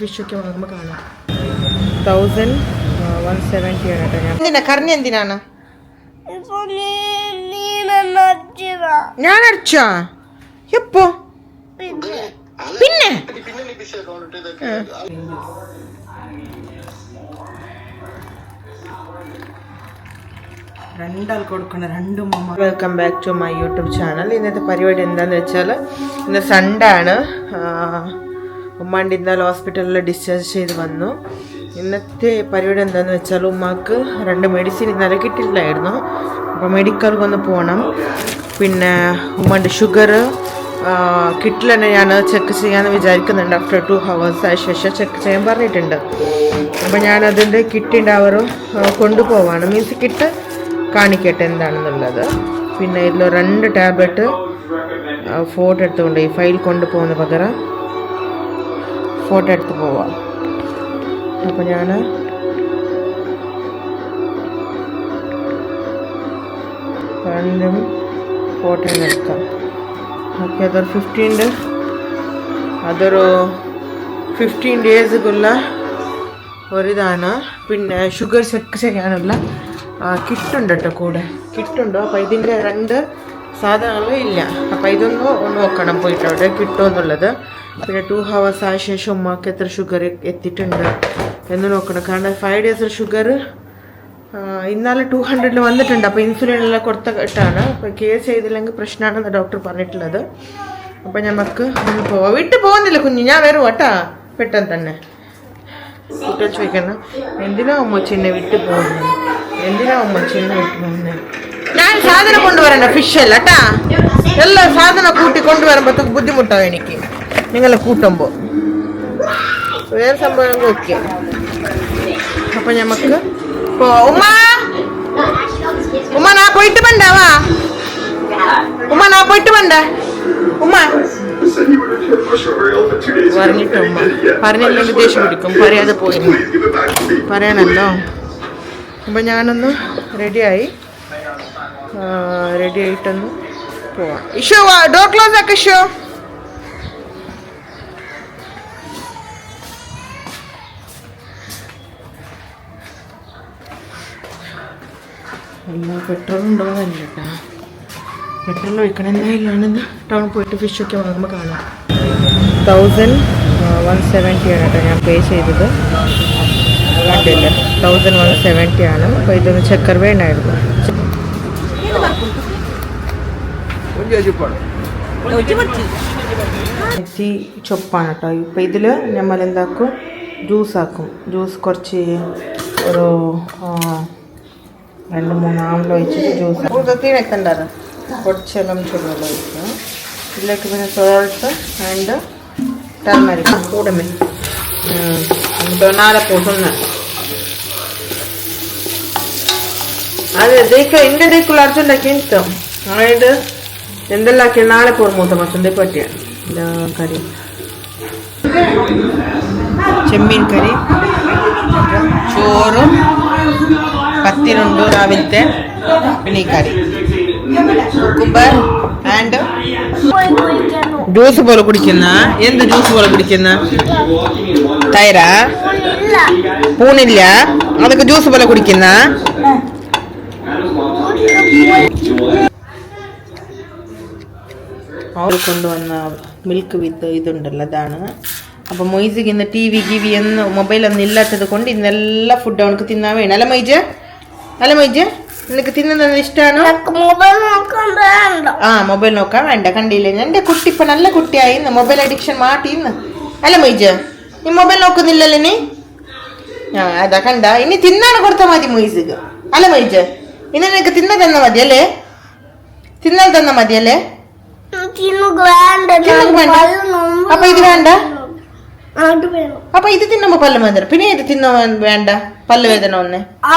Fish ഒക്കെ വാങ്ങുമ്പോൾ കാണാം. തൗസൻഡ് വൺ സെവന്റി ആണ് കേട്ടോ ഞാൻ. എന്തിനാ? കറിഞ്ഞ എന്തിനാണ്? ഞാൻ അടിച്ചാ എപ്പോ? പിന്നെ. പിന്നെ? രണ്ടാൾ കൊടുക്കണം രണ്ടും welcome back to my YouTube channel ഇന്നത്തെ പരിപാടി എന്താന്ന് വെച്ചാൽ ഇന്ന് സൺഡേ ആണ്. ഉമ്മാണ്ട് ഇന്നലെ ഹോസ്പിറ്റലിൽ ഡിസ്ചാർജ് ചെയ്ത് വന്നു. ഇന്നത്തെ പരിപാടി എന്താണെന്ന് വെച്ചാൽ ഉമ്മാക്ക് രണ്ട് മെഡിസിൻ ഇന്നലെ കിട്ടിയിട്ടില്ലായിരുന്നു. അപ്പോൾ മെഡിക്കൽക്ക് ഒന്ന് പോകണം. പിന്നെ ഉമ്മാന്റെ ഷുഗർ കിട്ടില്ലെന്നെ ഞാൻ ചെക്ക് ചെയ്യാമെന്ന് വിചാരിക്കുന്നുണ്ട്. ആഫ്റ്റർ ടു ഹവേഴ്സ് ആയ ശേഷം ചെക്ക് ചെയ്യാൻ പറഞ്ഞിട്ടുണ്ട്. അപ്പോൾ ഞാൻ അതിന്റെ കിട്ടിന്റെ അവർ കൊണ്ടുപോവാണ്. മീൻസ് കിട്ട് കാണിക്കട്ടെ എന്താണെന്നുള്ളത്. പിന്നെ ഇതിൽ രണ്ട് ടാബ്ലറ്റ് ഫോട്ടോ എടുത്തുകൊണ്ട് ഈ ഫയൽ കൊണ്ടുപോകുന്ന പകരം ഫോട്ടോ എടുത്ത് പോവാം. അപ്പോൾ ഞാൻ രണ്ടും ഫോട്ടോ എടുക്കാം. ഓക്കെ അതൊരു ഫിഫ്റ്റീന്റെ അതൊരു ഫിഫ്റ്റീൻ ഡേയ്സുള്ള ഒരിതാണ്. പിന്നെ ഷുഗർ ചെക്ക് ചെയ്യാനുള്ള കിട്ടുണ്ട് കേട്ടോ കൂടെ. കിട്ടുണ്ടോ അപ്പോൾ ഇതിന്റെ രണ്ട് സാധനങ്ങളും ഇല്ല. അപ്പോൾ ഇതൊന്ന് നോക്കണം പോയിട്ട് അവിടെ കിട്ടുമോ എന്നുള്ളത് പിന്നെ ടു ഹവേഴ്സ് ആയ ശേഷം ഉമ്മക്ക് എത്ര ഷുഗർ എത്തിയിട്ടുണ്ട് എന്ന് നോക്കണം. കാരണം ഫൈവ് ഡേയ്സ് ഷുഗർ ഇന്നാലെ ടു ഹൺഡ്രഡിൽ വന്നിട്ടുണ്ട്. അപ്പോൾ ഇൻസുലിൻ എല്ലാം കൊടുത്ത ഇട്ടാണ്. അപ്പോൾ കെയർ ചെയ്തില്ലെങ്കിൽ പ്രശ്നമാണെന്ന് ഡോക്ടർ പറഞ്ഞിട്ടുള്ളത്. അപ്പോൾ നമുക്ക് പോവാം വിട്ട് പോകുന്നില്ല കുഞ്ഞു. ഞാൻ വരും കേട്ടാ. പെട്ടെന്ന് തന്നെ. കുട്ടികൾ ചോദിക്കണം എന്തിനാ ഉമ്മ ചിന്നെ വിട്ട് പോകുന്നത് എന്തിനാ ഉമ്മ ചിന്ന വിട്ട് പോകുന്നത് ഞാൻ സാധനം കൊണ്ടുവരണ ഫിഷ് അല്ല കേട്ടാ. എല്ലാം സാധനം കൂട്ടി കൊണ്ടുവരുമ്പോഴത്തേക്ക് ബുദ്ധിമുട്ടാണ് എനിക്ക്. നിങ്ങളെ കൂട്ടുമ്പോൾ വേറെ സംഭവം ഓക്കെ അപ്പൊ നമുക്ക് ഉമ്മാ! നാ പോയിട്ട് പണ്ടാവാ ഉമ്മ നാ പോയിട്ട് വേണ്ട ഉമ്മ. പറഞ്ഞിട്ട് ഉമ്മ. പറഞ്ഞില്ലെങ്കിൽ ദേഷ്യം പിടിക്കും. പറയാതെ പോയി പറയണല്ലോ അപ്പം ഞാനൊന്ന് റെഡിയായി. റെഡി ആയിട്ടൊന്ന് പോവാം. ഇഷോ ഡോർ ക്ലോസ് ആക്കോ എല്ലാ പെട്രോൾ ഉണ്ടോന്നല്ല കേട്ടാ പെട്രോൾ ഒഴിക്കണം എന്തായാലും ടൗണിൽ പോയിട്ട് ഫിഷ് ഫിഷൊക്കെ വാങ്ങുമ്പോൾ കാണാം. തൗസൻഡ് വൺ സെവന്റി ആണ് കേട്ടോ ഞാൻ പേ ചെയ്തത്. കണ്ടില്ല? തൗസൻഡ് വൺ സെവന്റി ആണ്. അപ്പോൾ ഇതൊന്ന് ചെക്കർ വേണ്ടായിരുന്നു ഇറച്ചി ചൊപ്പാണ് കേട്ടോ ഇപ്പം ഇതിൽ നമ്മൾ എന്താക്കും ജ്യൂസ് ആക്കും. ജ്യൂസ് കുറച്ച് ഒരു രണ്ട് മൂന്നാമത് ഒഴിച്ചിട്ട് ജ്യൂസ് ഇതൊക്കെ ഉണ്ടായിരുന്നു കുറച്ചെല്ലാം ചുരുള്ള ഒഴിക്കുക ഇതിലേക്ക് പിന്നെ സോൾട്ട് ആൻഡ് ടർമരിക്ക കൂടമേ തൊണ്ണാല പൊട്ടുന്ന അത് ദൈക്ക എന്റെ ദൈക്കുള്ള അർജുണ്ടാക്കിട്ടോ അതായത് എന്തെല്ലാം ആക്കി നാളെ പോർ മൂത്ത മച്ചന്റെ പറ്റിയാണ് എല്ലാ കറി. ചെമ്മീൻ കറി. ചോറും പത്തിനുണ്ട് രാവിലത്തെ പിന്നെ ഈ കറി കുക്കുംബർ ആൻഡ് പോയി കുളിക്കുന്നു ജ്യൂസ് പോലെ കുടിക്കുന്ന എന്ത് ജ്യൂസ് പോലെ കുടിക്കുന്ന? തൈരാ? ഇല്ല പൂണില്ല. അതൊക്കെ ജ്യൂസ് പോലെ കുടിക്കുന്ന? അവർ കൊണ്ടുവന്ന മിൽക്ക് വിത്ത് ഇതുണ്ടല്ലോ അതാണ്. അപ്പം മൊയ്സിക്ക് ഇന്ന് ടി വി ഗിവി എന്ന് മൊബൈലൊന്നും ഇല്ലാത്തത് കൊണ്ട് ഇന്നെല്ലാം ഫുഡ് അവനക്ക് തിന്നാൻ വേണം. അല്ല മൈജ് നിനക്ക് തിന്നുന്നത് ഇഷ്ടമാണോ ആ മൊബൈൽ നോക്കാൻ വേണ്ട കണ്ടില്ലേ? എന്റെ കുട്ടി ഇപ്പൊ നല്ല കുട്ടിയായി മൊബൈൽ അഡിക്ഷൻ മാറ്റി ഇന്ന്. അല്ല മൈജ നീ മൊബൈൽ നോക്കുന്നില്ലല്ലേ നീ ആ അതാ കണ്ട. ഇനി തിന്നാണ് കൊടുത്താൽ മതി മൊയ്സിക്ക് അല്ല മൈജ ഇനി നിനക്ക് തിന്ന തന്ന മതി അല്ലേ? തിന്നാൽ തന്ന മതി അല്ലേ? അപ്പൊ ഇത് വേണ്ട? അപ്പൊ ഇത് തിന്നുമ്പോ പല്ല് വേദന പിന്നെ ഇത് തിന്ന വേണ്ട. പല്ല് വേദന ഒന്ന് ആ.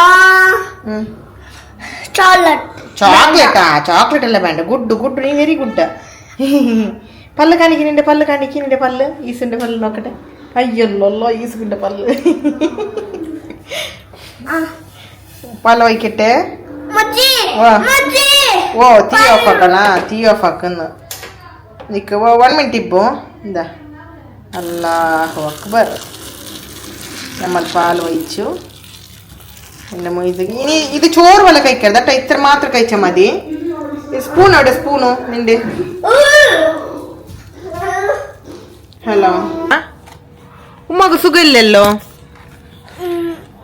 ചോക്ലേറ്റ് ചോക്ലേറ്റാ ചോക്ലേറ്റ് അല്ല വേണ്ട. ഗുഡ് ഗുഡ് നീ വെരി ഗുഡ് പല്ല് കാണിക്കുന്നുണ്ട് പല്ല് കാണിക്കുന്നുണ്ട് പല്ല്. ഈസിന്റെ പല്ല് നോക്കട്ടെ. അയ്യല്ലോ ഈസിന്റെ പല്ല്. പല്ല് വയ്ക്കട്ടെ മച്ചി വാ. മച്ചി. ഓ തീ ഓഫ് ആക്കണ. തീ ഓഫ് ആക്കുന്നു. നിക്ക് വൺ മിനിറ്റ് ഇപ്പോ. എന്താ അല്ലാഹു അക്ബർ. നമ്മൾ പാൽ ഒഴിച്ചു എന്റെ ഇത് ഇനി ഇത് ചോറ് പോലെ കഴിക്കരുത് കേട്ടോ. ഇത്ര മാത്രം കഴിച്ചാൽ മതി. സ്പൂൺ അവിടെ സ്പൂണോ നിന്റെ. ഹലോ. ഉമ്മക്ക് സുഖമില്ലല്ലോ?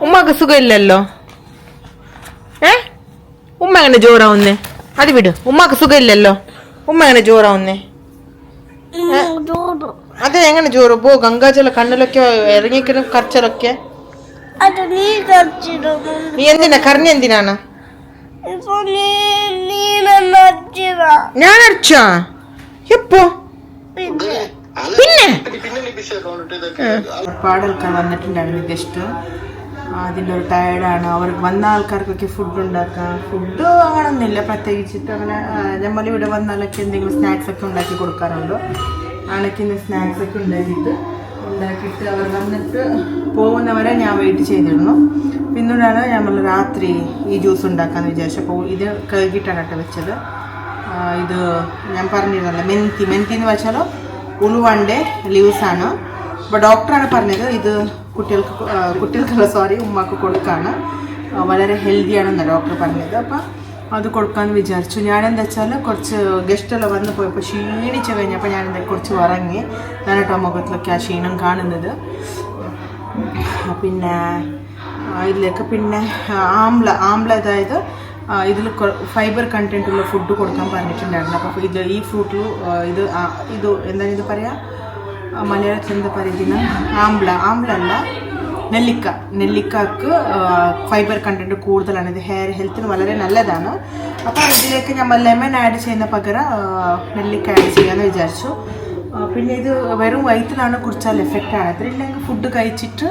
ഉമ്മക്ക് സുഖമില്ലല്ലോ? ഏ? ഉമ്മ എങ്ങനെ ജോറാവുന്നേ? അത് വിട്. ഉമ്മക്ക് സുഖമില്ലല്ലോ? ഉമ്മ എങ്ങനെ ജോറാവുന്നേ? അതെ എങ്ങനെ ചോറ്? പോ ഗംഗാജല കണ്ണിലൊക്കെ ഇറങ്ങിക്കുന്ന കർച്ചറൊക്കെ അത് നീ നീ എന്തിനാ? കറിഞ്ഞ എന്തിനാണ്? ഞാൻ അടിച്ചാ എപ്പോ? പിന്നെ. ആൾക്കാർ വന്നിട്ടുണ്ടായിരുന്നു ഗസ്റ്റ്. അതിന്റെ ഒരു ടയർഡാണ് അവർക്ക് വന്ന ആൾക്കാർക്കൊക്കെ ഫുഡ് ഉണ്ടാക്കാം. ഫുഡ് അങ്ങനൊന്നുമില്ല. പ്രത്യേകിച്ചിട്ട് അങ്ങനെ നമ്മൾ ഇവിടെ വന്നാലൊക്കെ എന്തെങ്കിലും സ്നാക്സ് ഒക്കെ ഉണ്ടാക്കി കൊടുക്കാറുണ്ട്. ആണക്കിന്ന് സ്നാക്സ് ഒക്കെ ഉണ്ടാക്കിയിട്ട് ഉണ്ടാക്കിയിട്ട് അവർ വന്നിട്ട് പോകുന്നവരെ ഞാൻ വെയിറ്റ് ചെയ്തിരുന്നു. പിന്നീടാണ് നമ്മൾ രാത്രി ഈ ജ്യൂസ് ഉണ്ടാക്കാമെന്ന് വിചാരിച്ചപ്പോൾ ഇത് കഴുകിയിട്ടാണ് കേട്ടോ വെച്ചത്. ഇത് ഞാൻ പറഞ്ഞിരുന്നല്ലോ മെന്തി മെന്തി എന്ന് വെച്ചാൽ ഉളുവന്റെ ലീവ്സാണ് അപ്പോൾ ഡോക്ടറാണ് പറഞ്ഞത് ഇത് കുട്ടികൾക്ക് കുട്ടികൾക്കുള്ള സോറി ഉമ്മക്ക് കൊടുക്കാണ്. വളരെ ഹെൽത്തിയാണെന്ന് ഡോക്ടർ പറഞ്ഞത്. അപ്പം അത് കൊടുക്കാമെന്ന് വിചാരിച്ചു. ഞാനെന്താ വെച്ചാൽ കുറച്ച് ഗസ്റ്റെല്ലാം വന്ന് പോയപ്പോൾ ക്ഷീണിച്ച് കഴിഞ്ഞപ്പോൾ ഞാനെന്താ കുറച്ച് ഉറങ്ങി ഞാനിട്ടോ മുഖത്തിലൊക്കെ ആ ക്ഷീണം കാണുന്നത്. പിന്നെ ഇതിലേക്ക് പിന്നെ ആംബ്ല ആംല അതായത് ഇതിൽ ഫൈബർ കണ്ടന്റ് ഉള്ള ഫുഡ് കൊടുക്കാൻ പറഞ്ഞിട്ടുണ്ടായിരുന്നു. അപ്പോൾ ഇത് ഈ ഫ്രൂട്ടിൽ ഇത് ഇത് എന്താണ് ഇത് പറയുക മലയാളത്തിൽ എന്താ പറയുന്നത് ആംബ്ല ആംബ്ല അല്ല നെല്ലിക്ക. നെല്ലിക്കക്ക് ഫൈബർ കണ്ടന്റ് കൂടുതലാണ്. ഇത് ഹെയർ ഹെൽത്തിന് വളരെ നല്ലതാണ്. അപ്പോൾ ഇതിലേക്ക് നമ്മൾ ലെമൺ ആഡ് ചെയ്യുന്ന പകരം നെല്ലിക്ക ആഡ് ചെയ്യാമെന്ന് വിചാരിച്ചു. പിന്നെ ഇത് വെറും വയറ്റിലാണ് കുടിച്ചാൽ എഫക്റ്റ് ആണ്. ഇല്ലെങ്കിൽ ഫുഡ് കഴിച്ചിട്ട്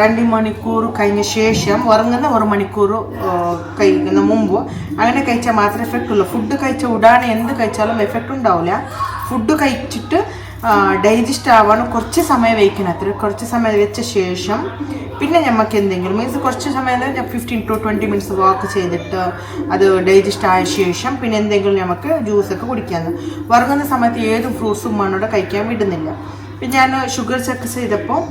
രണ്ട് മണിക്കൂർ കഴിഞ്ഞ ശേഷം ഉറങ്ങുന്ന ഒരു മണിക്കൂർ കഴിക്കുന്ന മുമ്പ് അങ്ങനെ കഴിച്ചാൽ മാത്രമേ എഫക്റ്റ് ഉള്ളൂ. ഫുഡ് കഴിച്ച ഉടാനെ എന്ത് കഴിച്ചാലും എഫക്റ്റ് ഉണ്ടാവില്ല. ഫുഡ് കഴിച്ചിട്ട് ഡൈജസ്റ്റ് ആവാൻ കുറച്ച് സമയം വയ്ക്കണം. അത്ര കുറച്ച് സമയം വെച്ച ശേഷം പിന്നെ നമുക്ക് എന്തെങ്കിലും മീൻസ് കുറച്ച് സമയം fifteen to twenty minutes walk ചെയ്തിട്ട് അത് ഡൈജസ്റ്റ് ആയ ശേഷം പിന്നെ എന്തെങ്കിലും നമുക്ക് ജ്യൂസൊക്കെ കുടിക്കാമെന്ന് വറങ്ങുന്ന സമയത്ത് ഏത് ഫ്രൂട്ട്സും മണ്ണോടെ കഴിക്കാൻ വിടുന്നില്ല. പിന്നെ ഞാൻ ഷുഗർ ചെക്ക് ചെയ്തപ്പോൾ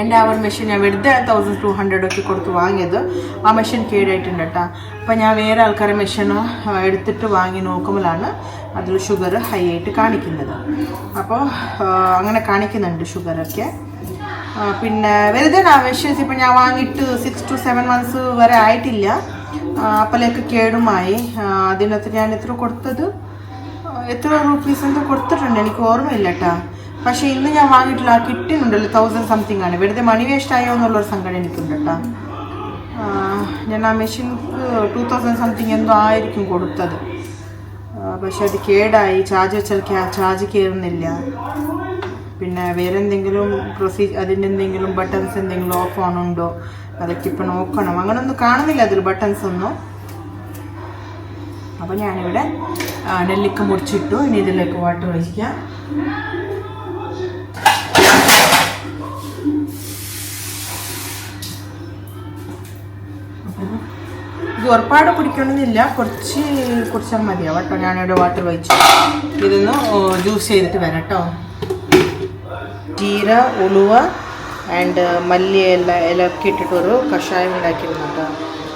എന്റെ ആ ഒരു മെഷീൻ ഞാൻ വെറുതെ തൗസൻഡ് ടു ഹൺഡ്രഡ് ഒക്കെ കൊടുത്ത് വാങ്ങിയത്. ആ മെഷീൻ കേടായിട്ടുണ്ട് കേട്ടോ അപ്പം ഞാൻ വേറെ ആൾക്കാരെ മെഷീനോ എടുത്തിട്ട് വാങ്ങി നോക്കുമ്പോഴാണ് അതിൽ ഷുഗർ ഹൈ ആയിട്ട് കാണിക്കുന്നത്. അപ്പോൾ അങ്ങനെ കാണിക്കുന്നുണ്ട് ഷുഗറൊക്കെ പിന്നെ വെറുതെ മെഷീൻസ് ഇപ്പം ഞാൻ വാങ്ങിയിട്ട് സിക്സ് ടു സെവൻ മന്ത്സ് വരെ ആയിട്ടില്ല. അപ്പോഴേക്ക് കേടുമായി. അതിനകത്ത് ഞാൻ എത്ര കൊടുത്തത്? എത്ര റുപ്പീസ് എന്തോ കൊടുത്തിട്ടുണ്ട്. എനിക്ക് ഓർമ്മയില്ല കേട്ടോ പക്ഷേ ഇന്ന് ഞാൻ വാങ്ങിയിട്ടില്ല ആ കിട്ടുന്നുണ്ടല്ലോ തൗസൻഡ് സംതിങ് ആണ്. വെറുതെ മണി വേസ്റ്റ് ആയോ എന്നുള്ളൊരു സങ്കടം എനിക്കുണ്ട് കേട്ടാ ഞാൻ ആ മെഷീൻ ടു തൗസൻഡ് സംതിങ് എന്തോ ആയിരിക്കും കൊടുത്തത്. പക്ഷെ അത് കേടായി. ചാർജ് വെച്ചാൽ ചാർജ് കയറുന്നില്ല. പിന്നെ വേറെ എന്തെങ്കിലും പ്രൊസീജ് അതിന്റെ എന്തെങ്കിലും ബട്ടൺസ് എന്തെങ്കിലും ഓഫ് ഉണ്ടോ അതൊക്കെ ഇപ്പം നോക്കണം. അങ്ങനൊന്നും കാണുന്നില്ല അതിൽ ബട്ടൺസ് ഒന്നും. അപ്പോൾ ഞാനിവിടെ നെല്ലിക്ക മുറിച്ചിട്ടു. ഇനി ഇതിലേക്ക് വാട്ടർ ഒഴിക്കാം. ഇത് ഒരുപാട് കുടിക്കണമെന്നില്ല. കുറച്ച് കുടിച്ചാൽ മതിയാവും കേട്ടോ. ഞാനിവിടെ വാട്ടർ ഒഴിച്ചു. ഇതൊന്ന് ജ്യൂസ് ചെയ്തിട്ട് വരാം കേട്ടോ. ജീര ഉളുവ ആൻഡ് മല്ലി എല്ലാം ഇല ഒക്കെ ഇട്ടിട്ട് ഒരു കഷായം ഉണ്ടാക്കിയിരുന്നു കേട്ടോ.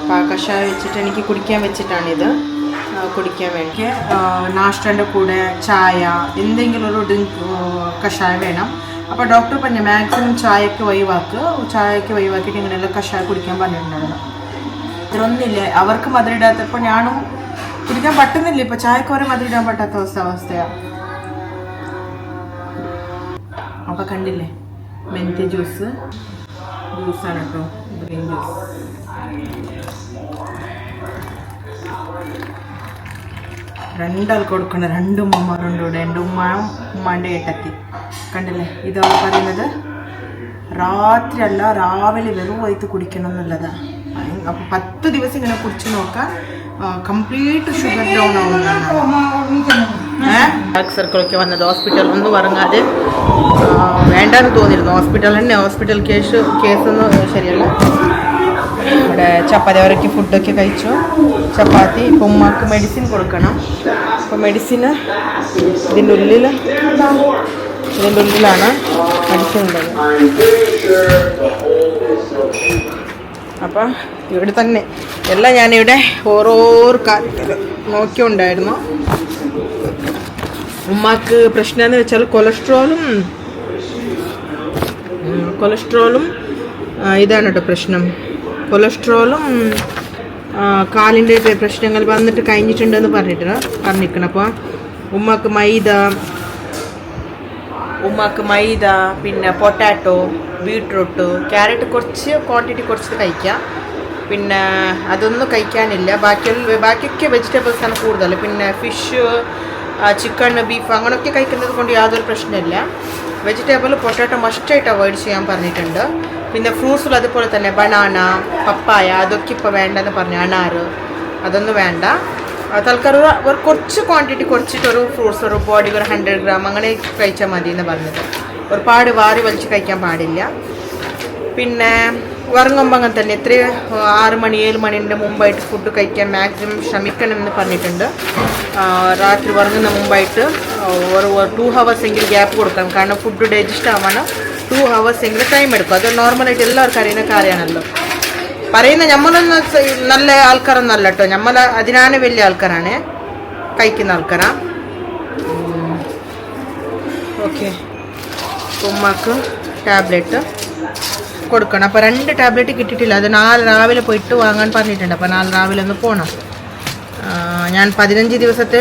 അപ്പോൾ ആ കഷായം വെച്ചിട്ട് എനിക്ക് കുടിക്കാൻ വെച്ചിട്ടാണിത്. കുടിക്കാൻ വേണ്ടി നാഷ്ടന്റെ കൂടെ ചായ എന്തെങ്കിലും ഒരു ഡ്രിങ്ക് കഷായം വേണം. അപ്പോൾ ഡോക്ടർ പറഞ്ഞു മാക്സിമം ചായയ്ക്ക് ഒഴിവാക്കുക ചായയ്ക്ക് ഒഴിവാക്കിയിട്ട് ഇങ്ങനെയുള്ള കഷായം കുടിക്കാൻ പറഞ്ഞിട്ടുണ്ടായിരുന്നു. ഇതൊന്നുമില്ല അവർക്ക് മധുരം ഇടാത്തപ്പോൾ ഞാനും കുടിക്കാൻ പറ്റുന്നില്ല. ഇപ്പം ചായക്ക് വരെ മധുരം ഇടാൻ പറ്റാത്ത അവസ്ഥ അവസ്ഥയാണ് അപ്പോൾ കണ്ടില്ലേ? Mint juice. ജ്യൂസാണ് കേട്ടോ. Green juice. രണ്ടാൾ കൊടുക്കണം രണ്ട് ഉമ്മമാരുണ്ട് ഇവിടെ. എന്റെ ഉമ്മയും ഉമ്മാന്റെ ഏട്ടത്തി. കണ്ടില്ലേ? ഇതാണ് പറയുന്നത്. രാത്രിയല്ല രാവിലെ വെറും വൈത്ത് കുടിക്കണം എന്നുള്ളതാണ് അപ്പോൾ പത്ത് ദിവസം ഇങ്ങനെ കുടിച്ച് നോക്കാം കംപ്ലീറ്റ് ഷുഗർ ഡൗൺ ആവുന്നതാണ്. ബാക്ക് സർക്കിളൊക്കെ വന്നത് ഹോസ്പിറ്റൽ ഒന്നും പറഞ്ഞാൽ വേണ്ടാന്ന് തോന്നിയിരുന്നു. ഹോസ്പിറ്റൽ തന്നെ ഹോസ്പിറ്റൽ കേസ് കേസ് കേസൊന്നും ശരിയല്ല. ഇവിടെ ചപ്പാത്തി അവരൊക്കെ ഫുഡൊക്കെ കഴിച്ചു. ചപ്പാത്തി ഇപ്പം ഉമ്മക്ക് മെഡിസിൻ കൊടുക്കണം. അപ്പോൾ മെഡിസിന് ഇതിന്റെ ഉള്ളിൽ ഇതിന്റെ ഉള്ളിലാണ് മെഡിസിൻ ഉള്ളത്. അപ്പം ഇവിടെ തന്നെ. എല്ലാം ഞാനിവിടെ ഓരോ കാര്യത്തിൽ നോക്കിയുണ്ടായിരുന്നു. ഉമ്മാക്ക് പ്രശ്നം എന്ന് വെച്ചാൽ കൊളസ്ട്രോളും കൊളസ്ട്രോളും ഇതാണ് കേട്ടോ പ്രശ്നം. കൊളസ്ട്രോളും കാലിന്റെ പ്രശ്നങ്ങൾ വന്നിട്ട് കഴിഞ്ഞിട്ടുണ്ടെന്ന് പറഞ്ഞിട്ട് പറഞ്ഞിരിക്കണം. അപ്പോൾ ഉമ്മാക്ക് മൈദ ഉമ്മാക്ക് മൈദ പിന്നെ പൊട്ടാറ്റോ ബീട്രൂട്ട് ക്യാരറ്റ് കുറച്ച് ക്വാണ്ടിറ്റി കുറച്ച് കഴിക്കാം. പിന്നെ അതൊന്നും കഴിക്കാനില്ല. ബാക്കിയുള്ള ബാക്കിയൊക്കെ വെജിറ്റബിൾസ് ആണ് കൂടുതൽ. പിന്നെ ഫിഷ് ചിക്കൻ ബീഫ് അങ്ങനെയൊക്കെ കഴിക്കുന്നത് കൊണ്ട് യാതൊരു പ്രശ്നമില്ല. വെജിറ്റബിൾ പൊട്ടാറ്റോ മസ്റ്റായിട്ട് അവോയ്ഡ് ചെയ്യാൻ പറഞ്ഞിട്ടുണ്ട്. പിന്നെ ഫ്രൂട്ട്സിൽ അതുപോലെ തന്നെ ബനാന പപ്പായ അതൊക്കെ ഇപ്പോൾ വേണ്ടെന്ന് പറഞ്ഞു. അനാറ് അതൊന്നും വേണ്ട. തൽക്കാലം ഒരു- ഒരു കുറച്ച് ക്വാണ്ടിറ്റി കുറച്ചിട്ട് ഒരു ഫ്രൂട്ട്സ് ഒരു ബോഡി ഒരു ഹൺഡ്രഡ് ഗ്രാം അങ്ങനെ കഴിച്ചാൽ മതി എന്ന് പറഞ്ഞത്. ഒരുപാട് വാരി വലിച്ച് കഴിക്കാൻ പാടില്ല. പിന്നെ ഉറങ്ങുമ്പോൾ അങ്ങനെ തന്നെ എത്ര ആറ് മണി ഏഴ് മണിന്റെ മുമ്പായിട്ട് ഫുഡ് കഴിക്കാൻ മാക്സിമം ശ്രമിക്കണം എന്ന് പറഞ്ഞിട്ടുണ്ട്. രാത്രി ഉറങ്ങുന്ന മുമ്പായിട്ട് ഒരു ടു ഹവേഴ്സ് എങ്കിലും ഗ്യാപ്പ് കൊടുക്കണം. കാരണം ഫുഡ് ഡൈജസ്റ്റ് ആവാണ്. ടു ഹവേഴ്സ് എങ്കിലും ടൈം എടുക്കും. അത് നോർമലായിട്ട് എല്ലാവർക്കും അറിയുന്ന കാര്യമാണല്ലോ. പറയുന്ന നമ്മളൊന്നും നല്ല ആൾക്കാരൊന്നല്ല കേട്ടോ നമ്മൾ അതിനാണ് വലിയ ആൾക്കാരാണ്. കഴിക്കുന്ന ആൾക്കാരാ. ഓക്കെ. ഉമ്മക്ക് ടാബ്ലറ്റ് കൊടുക്കണം. അപ്പോൾ രണ്ട് ടാബ്ലറ്റ് കിട്ടിയിട്ടില്ല. അത് നാളെ രാവിലെ പോയിട്ട് വാങ്ങാൻ പറഞ്ഞിട്ടുണ്ട്. അപ്പോൾ നാളെ രാവിലെ ഒന്ന് പോകണം ഞാൻ പതിനഞ്ച് ദിവസത്തെ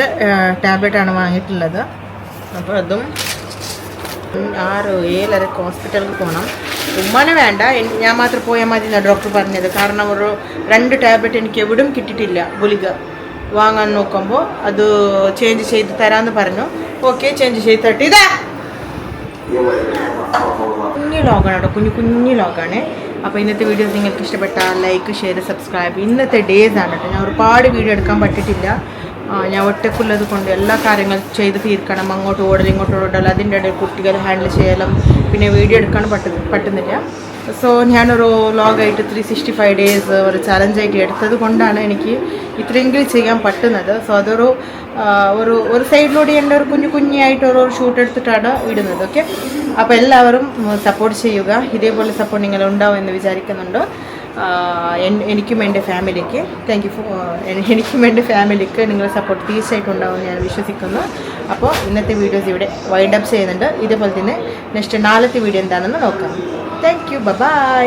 ടാബ്ലറ്റാണ് വാങ്ങിയിട്ടുള്ളത്. അപ്പോൾ അതും ആറ് ഏഴരക്ക് ഹോസ്പിറ്റലിൽ പോകണം ഉമ്മാനെ വേണ്ട. ഞാൻ മാത്രം പോയാൽ മതി എന്നാണ് ഡോക്ടർ പറഞ്ഞത്. കാരണം ഒരു രണ്ട് ടാബ്ലറ്റ് എനിക്ക് എവിടും കിട്ടിയിട്ടില്ല. ഗുളിക വാങ്ങാൻ നോക്കുമ്പോൾ അത് ചേഞ്ച് ചെയ്ത് തരാമെന്ന് പറഞ്ഞു. ഓക്കെ ചേഞ്ച് ചെയ്ത് തട്ടി. ഇതാ. കുഞ്ഞു ലോഗാണ് കേട്ടോ. കുഞ്ഞു കുഞ്ഞു ലോഗാണ്. അപ്പോൾ ഇന്നത്തെ വീഡിയോ നിങ്ങൾക്ക് ഇഷ്ടപ്പെട്ടാൽ ലൈക്ക് ഷെയർ സബ്സ്ക്രൈബ് ഇന്നത്തെ ഡേയ്സ് ആണ് കേട്ടോ. ഞാൻ ഒരുപാട് വീഡിയോ എടുക്കാൻ പറ്റിയിട്ടില്ല. ഞാൻ ഒറ്റക്കുള്ളത് കൊണ്ട് എല്ലാ കാര്യങ്ങളും ചെയ്ത് തീർക്കണം. അങ്ങോട്ട് ഓടലും ഇങ്ങോട്ട് ഓടലും അതിന്റെ ഇടയിൽ കുട്ടികൾ ഹാൻഡിൽ ചെയ്യലും പിന്നെ വീഡിയോ എടുക്കാൻ പറ്റ പറ്റുന്നില്ല. സോ ഞാനൊരു ലോഗായിട്ട് ത്രീ സിക്സ്റ്റി ഫൈവ് ഡേയ്സ് ഒരു ചലഞ്ചായിട്ട് എടുത്തത് കൊണ്ടാണ് എനിക്ക് ഇത്രയെങ്കിലും ചെയ്യാൻ പറ്റുന്നത്. സോ അതൊരു ഒരു ഒരു സൈഡിലൂടെ എന്റെ ഒരു കുഞ്ഞു കുഞ്ഞായിട്ട് ഓരോ ഷൂട്ട് എടുത്തിട്ടാണ് ഇടുന്നത് ഓക്കെ അപ്പോൾ എല്ലാവരും സപ്പോർട്ട് ചെയ്യുക. ഇതേപോലെ സപ്പോർട്ട് നിങ്ങൾ ഉണ്ടാവും എന്ന് വിചാരിക്കുന്നുണ്ട്. എനിക്കും എന്റെ ഫാമിലിക്ക് താങ്ക് യു എനിക്കും എന്റെ ഫാമിലിക്ക് നിങ്ങളുടെ സപ്പോർട്ട് തീർച്ചയായിട്ടും ഉണ്ടാവും ഞാൻ വിശ്വസിക്കുന്നു. അപ്പോൾ ഇന്നത്തെ വീഡിയോസ് ഇവിടെ വൈൻഡ് അപ്പ് ചെയ്യുന്നുണ്ട്. ഇതേപോലെ തന്നെ നെക്സ്റ്റ് നാളത്തെ വീഡിയോ എന്താണെന്ന് നോക്കാം. Thank you by